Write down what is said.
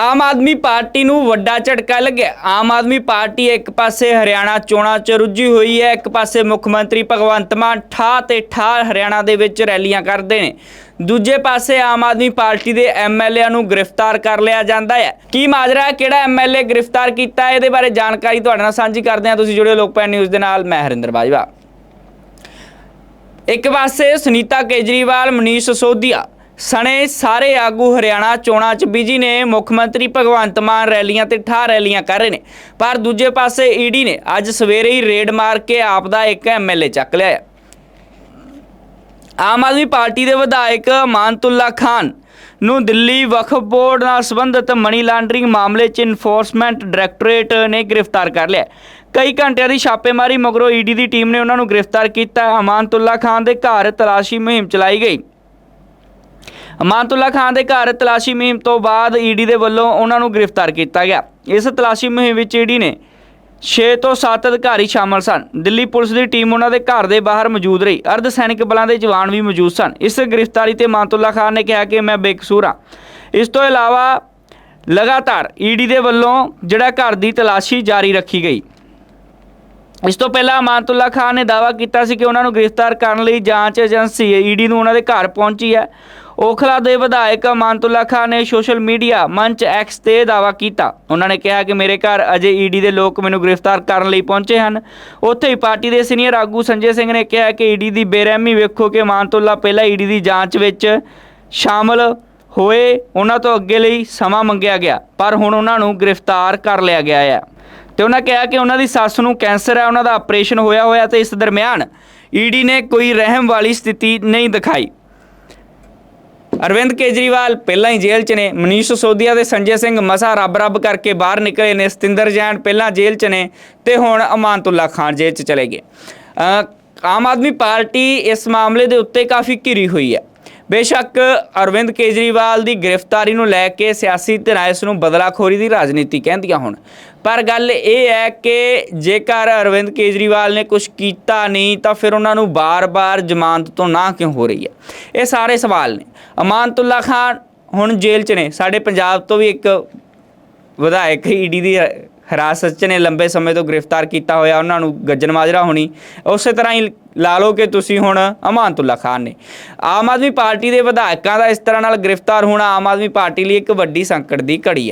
Aam Aadmi party ਨੂੰ ਵੱਡਾ ਝਟਕਾ ਲੱਗਿਆ। ਆਮ ਆਦਮੀ ਪਾਰਟੀ ਇੱਕ ਪਾਸੇ ਹਰਿਆਣਾ ਚੋਣਾਂ 'ਚ ਰੁੱਝੀ ਹੋਈ ਹੈ, ਇੱਕ ਪਾਸੇ ਮੁੱਖ ਮੰਤਰੀ ਭਗਵੰਤ ਮਾਨ ਠਾ ਤੇ ਠਾ ਹਰਿਆਣਾ ਦੇ ਵਿੱਚ ਰੈਲੀਆਂ ਕਰਦੇ ਨੇ। ਦੂਜੇ ਪਾਸੇ ਆਮ ਆਦਮੀ ਪਾਰਟੀ ਦੇ ਐਮਐਲਏ ਨੂੰ ਗ੍ਰਿਫਤਾਰ ਕਰ ਲਿਆ ਜਾਂਦਾ ਹੈ। ਕੀ ਮਾਜਰਾ ਹੈ ਕਿਹੜਾ ਐਮਐਲਏ ਗ੍ਰਿਫਤਾਰ ਕੀਤਾ? ਹੈ ਇਹਦੇ ਬਾਰੇ ਜਾਣਕਾਰੀ ਤੁਹਾਡੇ ਨਾਲ ਸਾਂਝੀ ਕਰਦੇ ਹਾਂ। ਤੁਸੀਂ ਜੁੜਿਓ ਲੋਕਪਾਲ ਨਿਊਜ਼ ਦੇ ਨਾਲ। ਮੈਂ ਹਰਿੰਦਰ ਬਾਜਵਾ। ਇੱਕ ਪਾਸੇ ਸੁਨੀਤਾ ਕੇਜਰੀਵਾਲ, ਮਨੀਸ਼ ਸੋਧੀਆ। ਸਣੇ ਸਾਰੇ ਆਗੂ ਹਰਿਆਣਾ ਚੋਣਾਂ 'ਚ ਬਿਜ਼ੀ ਨੇ, ਮੁੱਖ ਮੰਤਰੀ ਭਗਵੰਤ ਮਾਨ ਰੈਲੀਆਂ ਤੇ ਠਾ ਰੈਲੀਆਂ ਕਰ ਰਹੇ ਨੇ। ਪਰ ਦੂਜੇ ਪਾਸੇ ਈਡੀ ਨੇ ਅੱਜ ਸਵੇਰੇ ਹੀ ਰੇਡ ਮਾਰ ਕੇ ਆਪ ਦਾ ਇੱਕ ਐਮਐਲਏ ਚੱਕ ਲਿਆ ਆਮ ਆਦਮੀ ਪਾਰਟੀ ਦੇ ਵਿਧਾਇਕ ਮਾਨਤੁੱਲਾ ਖਾਨ ਨੂੰ ਦਿੱਲੀ ਵਕਫ ਬੋਰਡ ਨਾਲ ਸੰਬੰਧਿਤ ਮਨੀ ਲਾਂਡਰਿੰਗ ਮਾਮਲੇ 'ਚ ਇਨਫੋਰਸਮੈਂਟ ਡਾਇਰੈਕਟੋਰੇਟ ਨੇ ਗ੍ਰਿਫਤਾਰ ਕਰ ਲਿਆ ਕਈ ਘੰਟਿਆਂ ਦੀ ਛਾਪੇਮਾਰੀ ਮਗਰੋਂ ਈਡੀ ਦੀ ਟੀਮ ਨੇ ਉਹਨਾਂ ਨੂੰ ਗ੍ਰਿਫਤਾਰ ਕੀਤਾ ਅਮਾਨਤੁੱਲਾ ਖਾਨ ਦੇ ਘਰ ਤਲਾਸ਼ੀ ਮੁਹਿੰਮ ਚਲਾਈ ਗਈ। ਅਮਾਨਤੁੱਲਾ ਖਾਨ ਦੇ ਘਰ ਤਲਾਸ਼ੀ ਮੁਹਿੰਮ ਤੋਂ ਬਾਅਦ ਈਡੀ ਦੇ ਵੱਲੋਂ ਉਹਨਾਂ ਨੂੰ ਗ੍ਰਿਫਤਾਰ ਕੀਤਾ ਗਿਆ। ਇਸ ਤਲਾਸ਼ੀ ਮੁਹਿੰਮ ਵਿੱਚ ਈਡੀ ਨੇ 6 ਤੋਂ 7 ਅਧਿਕਾਰੀ ਸ਼ਾਮਲ ਸਨ। ਦਿੱਲੀ ਪੁਲਿਸ ਦੀ ਟੀਮ ਉਹਨਾਂ ਦੇ ਘਰ ਦੇ ਬਾਹਰ ਮੌਜੂਦ ਰਹੀ। ਅਰਧ ਸੈਨਿਕ ਬਲਾਂ ਦੇ ਜਵਾਨ ਵੀ ਮੌਜੂਦ ਸਨ। ਇਸ ਗ੍ਰਿਫਤਾਰੀ ਤੇ ਮਾਨਤੁੱਲਾ ਖਾਨ ਨੇ ਕਿਹਾ ਕਿ ਮੈਂ ਬੇਕਸੂਰ ਹਾਂ। ਇਸ ਤੋਂ ਇਲਾਵਾ ਲਗਾਤਾਰ ਈਡੀ ਦੇ ਵੱਲੋਂ ਜਿਹੜਾ ਘਰ ਦੀ ਤਲਾਸ਼ੀ ਜਾਰੀ ਰੱਖੀ ਗਈ। ਇਸ ਤੋਂ ਪਹਿਲਾਂ ਅਮਾਨਤੁੱਲਾ ਖਾਨ ਨੇ ਦਾਅਵਾ ਕੀਤਾ ਸੀ ਕਿ ਉਹਨਾਂ ਨੂੰ ਗ੍ਰਿਫਤਾਰ ਕਰਨ ਲਈ ਜਾਂਚ ਏਜੰਸੀ ਈਡੀ ਨੂੰ ਉਹਨਾਂ ਦੇ ਘਰ ਪਹੁੰਚੀ ਹੈ। ਓਖਲਾ ਦੇ ਵਿਧਾਇਕ ਅਮਾਨਤੁੱਲਾ ਖਾਨ ਨੇ ਸੋਸ਼ਲ ਮੀਡੀਆ ਮੰਚ ਐਕਸ ਤੇ ਦਾਅਵਾ ਕੀਤਾ। ਉਹਨਾਂ ਨੇ ਕਿਹਾ ਕਿ ਮੇਰੇ ਘਰ ਅਜੇ ਈਡੀ ਦੇ ਲੋਕ ਮੈਨੂੰ ਗ੍ਰਿਫਤਾਰ ਕਰਨ ਲਈ ਪਹੁੰਚੇ ਹਨ। ਉੱਥੇ ਹੀ ਪਾਰਟੀ ਦੇ ਸੀਨੀਅਰ ਆਗੂ ਸੰਜੇ ਸਿੰਘ ਨੇ ਕਿਹਾ ਕਿ ਈਡੀ ਦੀ ਬੇਰਹਿਮੀ ਵੇਖੋ ਕਿ ਮਾਨਤੁੱਲਾ ਪਹਿਲਾਂ ਈਡੀ ਦੀ ਜਾਂਚ ਵਿੱਚ ਸ਼ਾਮਲ ਹੋਏ, ਉਹਨਾਂ ਤੋਂ ਅੱਗੇ ਲਈ ਸਮਾਂ ਮੰਗਿਆ ਗਿਆ, ਪਰ ਹੁਣ ਉਹਨਾਂ ਨੂੰ ਗ੍ਰਿਫਤਾਰ ਕਰ ਲਿਆ ਗਿਆ ਹੈ ਤੇ ਉਹਨਾਂ ਕਿਹਾ ਕਿ ਉਹਨਾਂ ਦੀ ਸੱਸ ਨੂੰ ਕੈਂਸਰ ਹੈ ਉਹਨਾਂ ਦਾ ਆਪਰੇਸ਼ਨ ਹੋਇਆ ਹੋਇਆ ਤੇ ਇਸ ਦਰਮਿਆਨ ਈਡੀ ਨੇ ਕੋਈ ਰਹਿਮ ਵਾਲੀ ਸਥਿਤੀ ਨਹੀਂ ਦਿਖਾਈ। ਅਰਵਿੰਦ ਕੇਜਰੀਵਾਲ ਪਹਿਲਾਂ ਹੀ ਜੇਲ੍ਹ 'ਚ ਨੇ, ਮਨੀਸ਼ ਸੋਧੀਆ ਤੇ ਸੰਜੇ ਸਿੰਘ ਮਸਾ ਰੱਬ ਰੱਬ ਕਰਕੇ ਬਾਹਰ ਨਿਕਲੇ ਨੇ, ਸਤਿੰਦਰ ਜੈਨ ਪਹਿਲਾਂ ਜੇਲ੍ਹ 'ਚ ਨੇ ਤੇ ਹੁਣ ਅਮਾਨਤੁੱਲਾ ਖਾਨ ਜੇਲ੍ਹ 'ਚ ਚਲੇ ਗਏ। ਆਮ ਆਦਮੀ ਪਾਰਟੀ ਇਸ ਮਾਮਲੇ ਦੇ ਉੱਤੇ ਕਾਫੀ ਘਿਰੀ ਹੋਈ ਹੈ। ਬੇਸ਼ੱਕ ਅਰਵਿੰਦ ਕੇਜਰੀਵਾਲ ਦੀ ਗ੍ਰਿਫਤਾਰੀ ਨੂੰ ਲੈ ਕੇ ਸਿਆਸੀ ਧਿਰਾਂ ਇਸ ਨੂੰ ਬਦਲਾਖੋਰੀ ਦੀ ਰਾਜਨੀਤੀ ਕਹਿੰਦੀਆਂ ਹੁਣ। ਪਰ ਗੱਲ ਇਹ ਹੈ ਕਿ ਜੇਕਰ ਅਰਵਿੰਦ ਕੇਜਰੀਵਾਲ ਨੇ ਕੁਝ ਕੀਤਾ ਨਹੀਂ, ਤਾਂ ਫਿਰ ਉਹਨਾਂ ਨੂੰ ਬਾਰ-ਬਾਰ ਜ਼ਮਾਨਤ ਤੋਂ ਨਾ ਕਿਉਂ ਹੋ ਰਹੀ ਹੈ? ਇਹ ਸਾਰੇ ਸਵਾਲ ਨੇ। ਅਮਾਨਤੁੱਲਾ ਖਾਨ ਹੁਣ ਜੇਲ੍ਹ 'ਚ ਨੇ। ਸਾਡੇ ਪੰਜਾਬ ਤੋਂ ਵੀ ਇੱਕ ਵਿਧਾਇਕ ਈਡੀ ਦੀ ਹਿਰਾਸਤ 'ਚ ਨੇ ਲੰਬੇ ਸਮੇਂ ਤੋਂ ਗ੍ਰਿਫਤਾਰ ਕੀਤਾ ਹੋਇਆ ਉਹਨਾਂ ਨੂੰ ਗੱਜਨ ਮਾਜਰਾ ਹੋਣੀ। ਉਸੇ ਤਰ੍ਹਾਂ ਹੀ ਲਾ ਲਓ ਕਿ ਤੁਸੀਂ ਹੁਣ ਅਮਾਨਤੁੱਲਾ ਖਾਨ ਨੇ। ਆਮ ਆਦਮੀ ਪਾਰਟੀ ਦੇ ਵਿਧਾਇਕਾਂ ਦਾ ਇਸ ਤਰ੍ਹਾਂ ਨਾਲ ਗ੍ਰਿਫਤਾਰ ਹੋਣਾ ਆਮ ਆਦਮੀ ਪਾਰਟੀ ਲਈ ਇੱਕ ਵੱਡੀ ਸੰਕਟ ਦੀ ਘੜੀ ਹੈ।